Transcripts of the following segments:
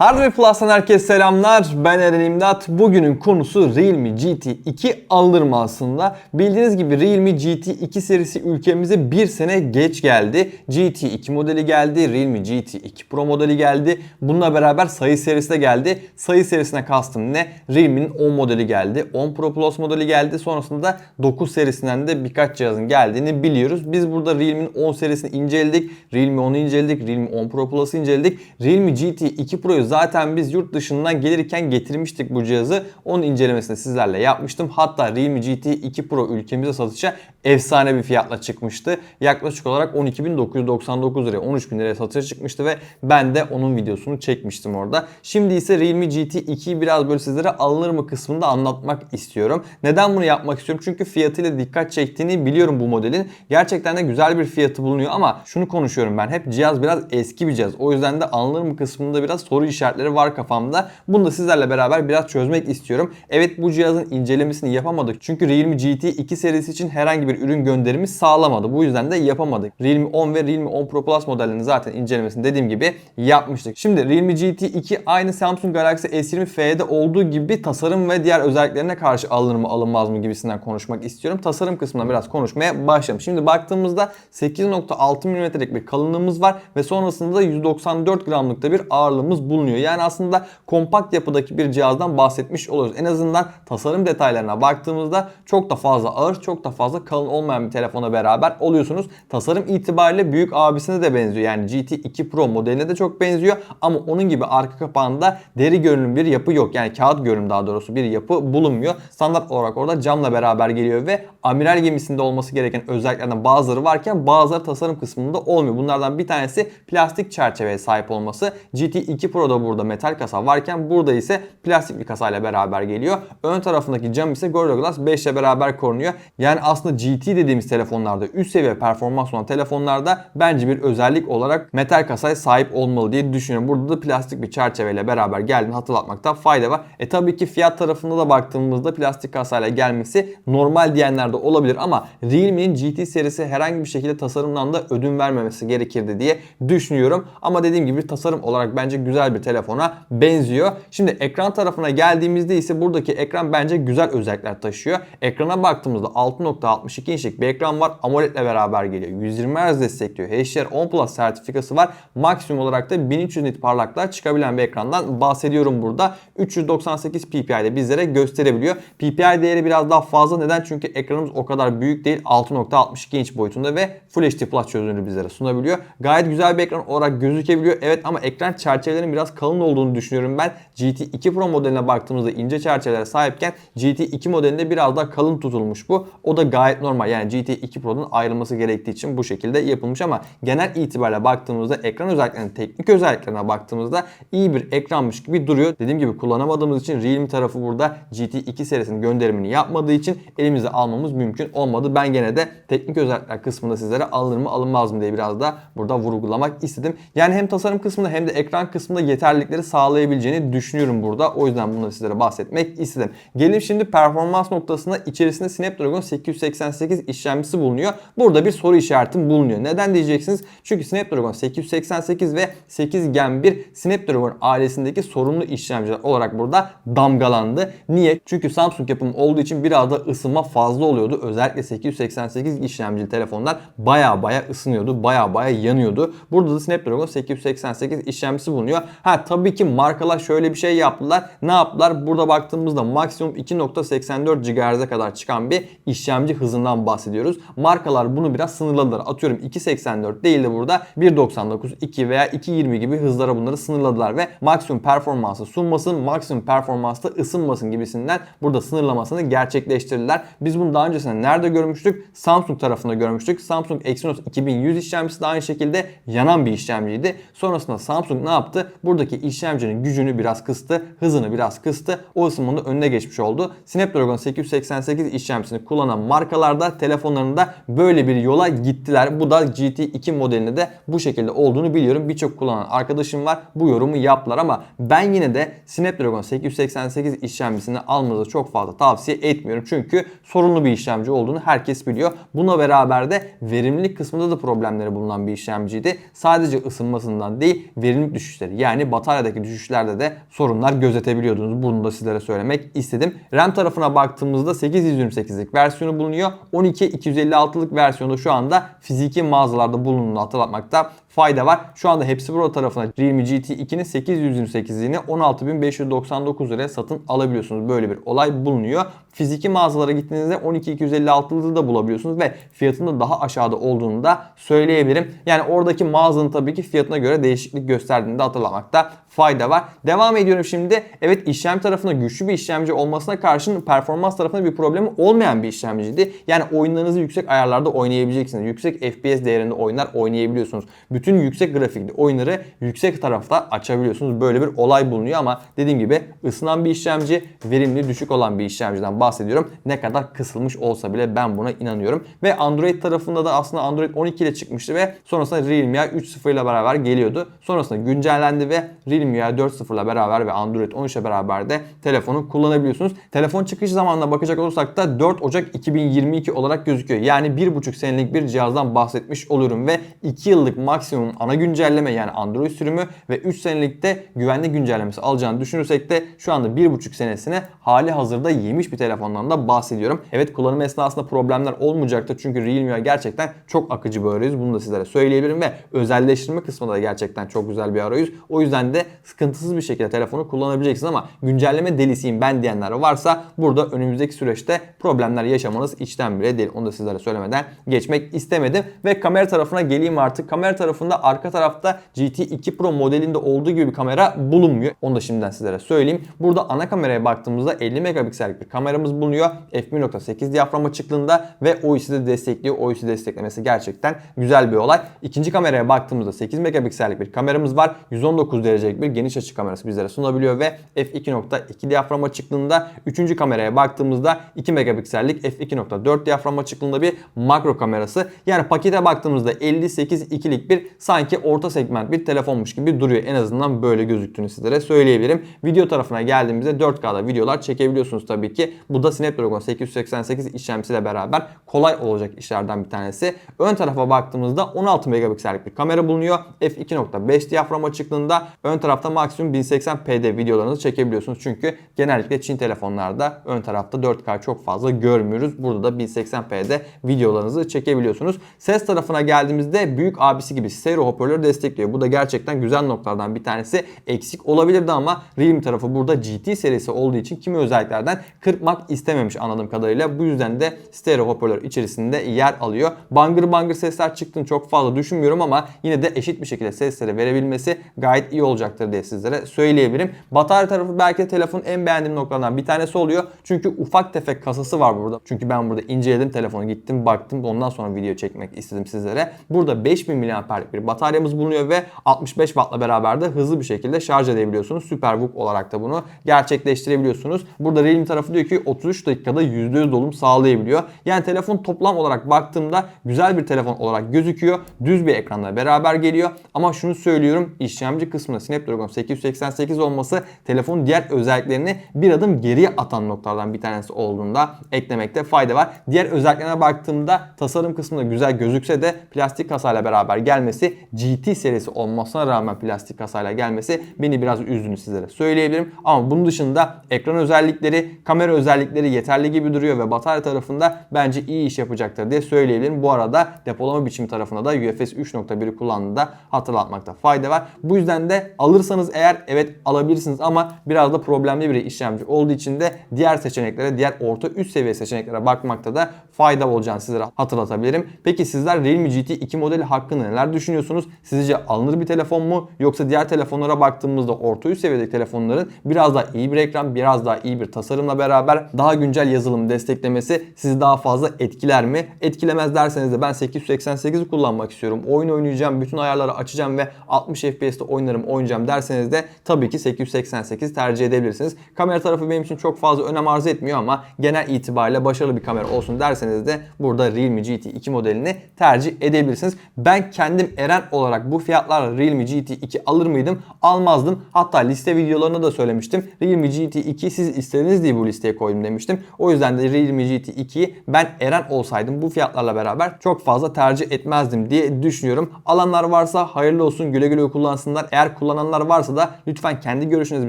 Hardware Plus'tan herkese selamlar. Ben Eren İmdat. Bugünün konusu Realme GT2 alınır mı aslında? Bildiğiniz gibi Realme GT2 serisi ülkemize bir sene geç geldi. GT2 modeli geldi. Realme GT2 Pro modeli geldi. Bununla beraber sayı serisi de geldi. Sayı serisine kastım ne? Realme'nin 10 modeli geldi. 10 Pro Plus modeli geldi. Sonrasında da 9 serisinden de birkaç cihazın geldiğini biliyoruz. Biz burada Realme'nin 10 serisini inceledik. Realme 10'u inceledik. Realme 10 Pro Plus'ı inceledik. Realme GT2 Pro'yu zaten biz yurt dışından gelirken getirmiştik bu cihazı. Onun incelemesini sizlerle yapmıştım. Hatta Realme GT2 Pro ülkemize satışa efsane bir fiyatla çıkmıştı. Yaklaşık olarak 12.999 liraya 13.000 liraya satışa çıkmıştı ve ben de onun videosunu çekmiştim orada. Şimdi ise Realme GT2'yi biraz böyle sizlere alınır mı kısmında anlatmak istiyorum. Neden bunu yapmak istiyorum? Çünkü fiyatıyla dikkat çektiğini biliyorum bu modelin. Gerçekten de güzel bir fiyatı bulunuyor ama şunu konuşuyorum ben. Hep cihaz biraz eski bir cihaz. O yüzden de alınır mı kısmında biraz soru işaretleri var kafamda. Bunu da sizlerle beraber biraz çözmek istiyorum. Evet bu cihazın incelemesini yapamadık. Çünkü Realme GT2 serisi için herhangi bir ürün gönderimi sağlamadı. Bu yüzden de yapamadık. Realme 10 ve Realme 10 Pro Plus modellerinin zaten incelemesini dediğim gibi yapmıştık. Şimdi Realme GT2 aynı Samsung Galaxy S20 FE'de olduğu gibi tasarım ve diğer özelliklerine karşı alınır mı alınmaz mı gibisinden konuşmak istiyorum. Tasarım kısmına biraz konuşmaya başlayalım. Şimdi baktığımızda 8.6 mm'lik bir kalınlığımız var ve sonrasında da 194 gramlıkta bir ağırlığımız bulunuyor. Yani aslında kompakt yapıdaki bir cihazdan bahsetmiş oluyoruz. En azından tasarım detaylarına baktığımızda çok da fazla ağır, çok da fazla kalın olmayan bir telefona beraber oluyorsunuz. Tasarım itibariyle büyük abisine de benziyor. Yani GT2 Pro modeline de çok benziyor ama onun gibi arka kapağında deri görünüm bir yapı yok. Yani kağıt görünüm daha doğrusu bir yapı bulunmuyor. Standart olarak orada camla beraber geliyor ve amiral gemisinde olması gereken özelliklerden bazıları varken bazıları tasarım kısmında olmuyor. Bunlardan bir tanesi plastik çerçeveye sahip olması. GT2 Pro'da burada metal kasa varken burada ise plastik bir kasayla beraber geliyor. Ön tarafındaki cam ise Gorilla Glass 5 ile beraber korunuyor. Yani aslında GT dediğimiz telefonlarda üst seviye performans olan telefonlarda bence bir özellik olarak metal kasaya sahip olmalı diye düşünüyorum. Burada da plastik bir çerçeveyle beraber geldiğini hatırlatmakta fayda var. E tabii ki fiyat tarafında da baktığımızda plastik kasayla gelmesi normal diyenler de olabilir ama Realme'nin GT serisi herhangi bir şekilde tasarımdan da ödün vermemesi gerekirdi diye düşünüyorum. Ama dediğim gibi tasarım olarak bence güzel bir telefona benziyor. Şimdi ekran tarafına geldiğimizde ise buradaki ekran bence güzel özellikler taşıyor. Ekrana baktığımızda 6.62 inçlik bir ekran var. AMOLED ile beraber geliyor. 120 Hz destekliyor. HDR10 Plus sertifikası var. Maksimum olarak da 1300 nit parlaklığa çıkabilen bir ekrandan bahsediyorum burada. 398 ppi'de bizlere gösterebiliyor. PPI değeri biraz daha fazla. Neden? Çünkü ekranımız o kadar büyük değil. 6.62 inç boyutunda ve Full HD Plus çözünürlüğü bizlere sunabiliyor. Gayet güzel bir ekran olarak gözükebiliyor. Evet ama ekran çerçevelerinin biraz kalın olduğunu düşünüyorum ben. GT2 Pro modeline baktığımızda ince çerçevelere sahipken GT2 modelinde biraz daha kalın tutulmuş bu. O da gayet normal. Yani GT2 Pro'nun ayrılması gerektiği için bu şekilde yapılmış ama genel itibariyle baktığımızda ekran özelliklerine, teknik özelliklerine baktığımızda iyi bir ekranmış gibi duruyor. Dediğim gibi kullanamadığımız için Realme tarafı burada GT2 serisinin gönderimini yapmadığı için elimizde almamız mümkün olmadı. Ben gene de teknik özellikler kısmında sizlere alınır mı alınmaz mı diye biraz da burada vurgulamak istedim. Yani hem tasarım kısmında hem de ekran kısmında yeterlilikleri sağlayabileceğini düşünüyorum burada. O yüzden bunları sizlere bahsetmek istedim. Gelelim şimdi performans noktasına içerisinde Snapdragon 888 işlemcisi bulunuyor. Burada bir soru işaretim bulunuyor. Neden diyeceksiniz? Çünkü Snapdragon 888 ve 8 Gen 1 Snapdragon ailesindeki sorunlu işlemciler olarak burada damgalandı. Niye? Çünkü Samsung yapımı olduğu için biraz da ısınma fazla oluyordu. Özellikle 888 işlemcili telefonlar baya baya ısınıyordu. Baya baya yanıyordu. Burada da Snapdragon 888 işlemcisi bulunuyor. Ha tabii ki markalar şöyle bir şey yaptılar. Ne yaptılar? Burada baktığımızda maksimum 2.84 GHz'e kadar çıkan bir işlemci hızından bahsediyoruz. Markalar bunu biraz sınırladılar. Atıyorum 2.84 değil de burada 1.99, 2 veya 2.20 gibi hızlara bunları sınırladılar ve maksimum performansı sunmasın, maksimum performansta ısınmasın gibisinden burada sınırlamasını gerçekleştirdiler. Biz bunu daha öncesinde nerede görmüştük? Samsung tarafında görmüştük. Samsung Exynos 2100 işlemcisi de aynı şekilde yanan bir işlemciydi. Sonrasında Samsung ne yaptı? Buradaki işlemcinin gücünü biraz kıstı, hızını biraz kıstı. O ısınmanın önüne geçmiş oldu. Snapdragon 888 işlemcisini kullanan markalarda telefonlarında böyle bir yola gittiler. Bu da GT2 modelinde de bu şekilde olduğunu biliyorum. Birçok kullanan arkadaşım var. Bu yorumu yaptılar ama ben yine de Snapdragon 888 işlemcisini almanızı çok fazla tavsiye etmiyorum. Çünkü sorunlu bir işlemci olduğunu herkes biliyor. Buna beraber de verimlilik kısmında da problemleri bulunan bir işlemciydi. Sadece ısınmasından değil verimlilik düşüşleri yani bataryadaki düşüşlerde de sorunlar gözetebiliyordunuz. Bunu da sizlere söylemek istedim. RAM tarafına baktığımızda 828'lik versiyonu bulunuyor. 12 256'lık versiyonu şu anda fiziki mağazalarda bulunduğunu hatırlatmakta fayda var. Şu anda hepsi burada tarafına Realme GT 2'nin 828'liğini 16.599 liraya satın alabiliyorsunuz. Böyle bir olay bulunuyor. Fiziki mağazalara gittiğinizde 12256'lığı da bulabiliyorsunuz ve fiyatının daha aşağıda olduğunu da söyleyebilirim. Yani oradaki mağazanın tabii ki fiyatına göre değişiklik gösterdiğini de hatırlamakta fayda var. Devam ediyorum şimdi. Evet işlemci tarafında güçlü bir işlemci olmasına karşın performans tarafında bir problemi olmayan bir işlemciydi. Yani oyunlarınızı yüksek ayarlarda oynayabileceksiniz. Yüksek FPS değerinde oyunlar oynayabiliyorsunuz. Bütün yüksek grafikli oyunları yüksek tarafta açabiliyorsunuz. Böyle bir olay bulunuyor ama dediğim gibi ısınan bir işlemci, verimli düşük olan bir işlemciden bahsediyorum. Ne kadar kısılmış olsa bile ben buna inanıyorum. Ve Android tarafında da aslında Android 12 ile çıkmıştı ve sonrasında Realme UI 3.0 ile beraber geliyordu. Sonrasında güncellendi ve Realme UI 4.0 ile beraber ve Android 13 ile beraber de telefonu kullanabiliyorsunuz. Telefon çıkış zamanına bakacak olursak da 4 Ocak 2022 olarak gözüküyor. Yani 1.5 senelik bir cihazdan bahsetmiş oluyorum ve 2 yıllık maksimum ana güncelleme yani Android sürümü ve 3 senelik de güvenlik güncellemesi alacağını düşünürsek de şu anda 1.5 senesine hali hazırda yemiş bir telefondan da bahsediyorum. Evet kullanım esnasında problemler olmayacaktır çünkü Realme gerçekten çok akıcı bir arayüz. Bunu da sizlere söyleyebilirim ve özelleştirme kısmında da gerçekten çok güzel bir arayüz. O yüzden de sıkıntısız bir şekilde telefonu kullanabileceksiniz ama güncelleme delisiyim ben diyenler varsa burada önümüzdeki süreçte problemler yaşamanız içten bile değil. Onu da sizlere söylemeden geçmek istemedim. Ve kamera tarafına geleyim artık. Kamera tarafında arka tarafta GT2 Pro modelinde olduğu gibi bir kamera bulunmuyor. Onu da şimdiden sizlere söyleyeyim. Burada ana kameraya baktığımızda 50 megapiksellik bir kameramız bulunuyor. f1.8 diyafram açıklığında ve OIS'i de destekliyor. OIS'i desteklemesi gerçekten güzel bir olay. İkinci kameraya baktığımızda 8 megapiksellik bir kameramız var. 119 derecelik bir geniş açı kamerası bizlere sunabiliyor ve f2.2 diyafram açıklığında. Üçüncü kameraya baktığımızda 2 megapiksellik f2.4 diyafram açıklığında bir makro kamerası. Yani pakete baktığımızda 58 ikilik bir sanki orta segment bir telefonmuş gibi duruyor. En azından böyle gözüktüğünü sizlere söyleyebilirim. Video tarafına geldiğimizde 4K'da videolar çekebiliyorsunuz tabii ki. Bu da Snapdragon 888 işlemcisiyle beraber kolay olacak işlerden bir tanesi. Ön tarafa baktığımızda 16 megapiksellik bir kamera bulunuyor. f2.5 diyafram açıklığında. Ön tarafta maksimum 1080p'de videolarınızı çekebiliyorsunuz. Çünkü genellikle Çin telefonlarda ön tarafta 4K çok fazla görmüyoruz. Burada da 1080p'de videolarınızı çekebiliyorsunuz. Ses tarafına geldiğimizde büyük abisi gibi stereo hoparlörü destekliyor. Bu da gerçekten güzel noktalardan bir tanesi. Eksik olabilirdi ama Realme tarafı burada GT serisi olduğu için kimi özelliklerden kırpmak istememiş anladığım kadarıyla. Bu yüzden de stereo hoparlör içerisinde yer alıyor. Bangır bangır sesler çıktığını çok fazla düşünmüyorum ama yine de eşit bir şekilde sesleri verebilmesi gayet iyi olacaktır diye sizlere söyleyebilirim. Batarya tarafı belki de telefonun en beğendiğim noktalardan bir tanesi oluyor. Çünkü ufak tefek kasası var burada. Çünkü ben burada inceledim telefonu gittim baktım ondan sonra video çekmek istedim sizlere. Burada 5000 mAh'lik bir bataryamız bulunuyor ve 65 Watt'la beraber de hızlı bir şekilde şarj edebiliyorsunuz. Superbook olarak da bunu gerçekleştirebiliyorsunuz. Burada Realme tarafı diyor ki 33 dakikada %100 dolum sağlayabiliyor. Yani telefon toplam olarak baktığımda güzel bir telefon olarak gözüküyor. Düz bir ekranla beraber geliyor. Ama şunu söylüyorum işlemci kısmında Snapdragon 888 olması telefonun diğer özelliklerini bir adım geriye atan noktalardan bir tanesi olduğunda eklemekte fayda var. Diğer özelliklerine baktığımda tasarım kısmında güzel gözükse de plastik kasayla beraber gelmesi GT serisi olmasına rağmen plastik kasayla gelmesi beni biraz üzdüğünü sizlere söyleyebilirim. Ama bunun dışında ekran özellikleri, kamera özellikleri yeterli gibi duruyor ve batarya tarafında bence iyi iş yapacaktır diye söyleyebilirim. Bu arada depolama biçimi tarafında da UFS 3.1'i kullandığını da hatırlatmakta fayda var. Bu yüzden de alırsanız eğer evet alabilirsiniz ama biraz da problemli bir işlemci olduğu için de diğer seçeneklere, diğer orta üst seviye seçeneklere bakmakta da fayda olacağını sizlere hatırlatabilirim. Peki sizler Realme GT 2 modeli hakkında neler düşünüyorsunuz? Sizce alınır bir telefon mu? Yoksa diğer telefonlara baktığımızda orta üst seviyedeki telefonların biraz daha iyi bir ekran, biraz daha iyi bir tasarımla beraber daha güncel yazılım desteklemesi sizi daha fazla etkiler mi? Etkilemez derseniz de ben 888'i kullanmak istiyorum. Oyun oynayacağım, bütün ayarları açacağım ve 60 FPS'te oynarım, oynayacağım derseniz de tabii ki 888 tercih edebilirsiniz. Kamera tarafı benim için çok fazla önem arz etmiyor ama genel itibariyle başarılı bir kamera olsun derseniz de burada Realme GT 2 modelini tercih edebilirsiniz. Ben kendim Eren olarak bu fiyatlarla Realme GT 2 alır mıydım? Almazdım. Hatta liste videolarında da söylemiştim. Realme GT 2 siz istediniz diye bu listeye koydum koydum demiştim. O yüzden de Realme GT 2'yi ben Eren olsaydım bu fiyatlarla beraber çok fazla tercih etmezdim diye düşünüyorum. Alanlar varsa hayırlı olsun güle güle kullansınlar. Eğer kullananlar varsa da lütfen kendi görüşünüzü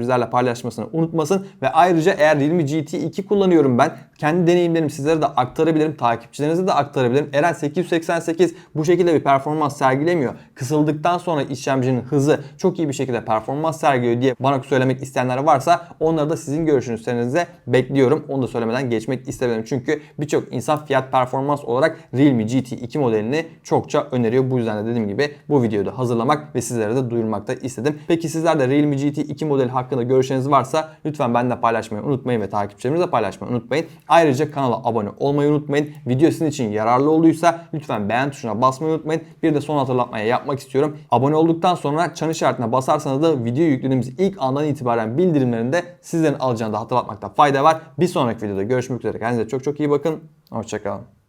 bizlerle paylaşmasını unutmasın. Ve ayrıca eğer Realme GT 2 kullanıyorum ben kendi deneyimlerimi sizlere de aktarabilirim. Takipçilerinize de aktarabilirim. Eren 888 bu şekilde bir performans sergilemiyor. Kısıldıktan sonra işlemcinin hızı çok iyi bir şekilde performans sergiliyor diye bana söylemek isteyenler varsa onları da sizin görüşünüzde bekliyorum. Onu da söylemeden geçmek istemedim. Çünkü birçok insan fiyat performans olarak Realme GT 2 modelini çokça öneriyor. Bu yüzden de dediğim gibi bu videoyu da hazırlamak ve sizlere de duyurmak da istedim. Peki sizler de Realme GT 2 modeli hakkında görüşleriniz varsa lütfen benimle paylaşmayı unutmayın ve takipçilerimizle paylaşmayı unutmayın. Ayrıca kanala abone olmayı unutmayın. Video sizin için yararlı olduysa lütfen beğen tuşuna basmayı unutmayın. Bir de son hatırlatmaya yapmak istiyorum. Abone olduktan sonra çan işaretine basarsanız da video yüklediğimiz ilk andan itibaren bildirimlerini de sizlerin alacağını da hatırlatmakta fayda var. Bir sonraki videoda görüşmek üzere. Kendinize çok çok iyi bakın. Hoşçakalın.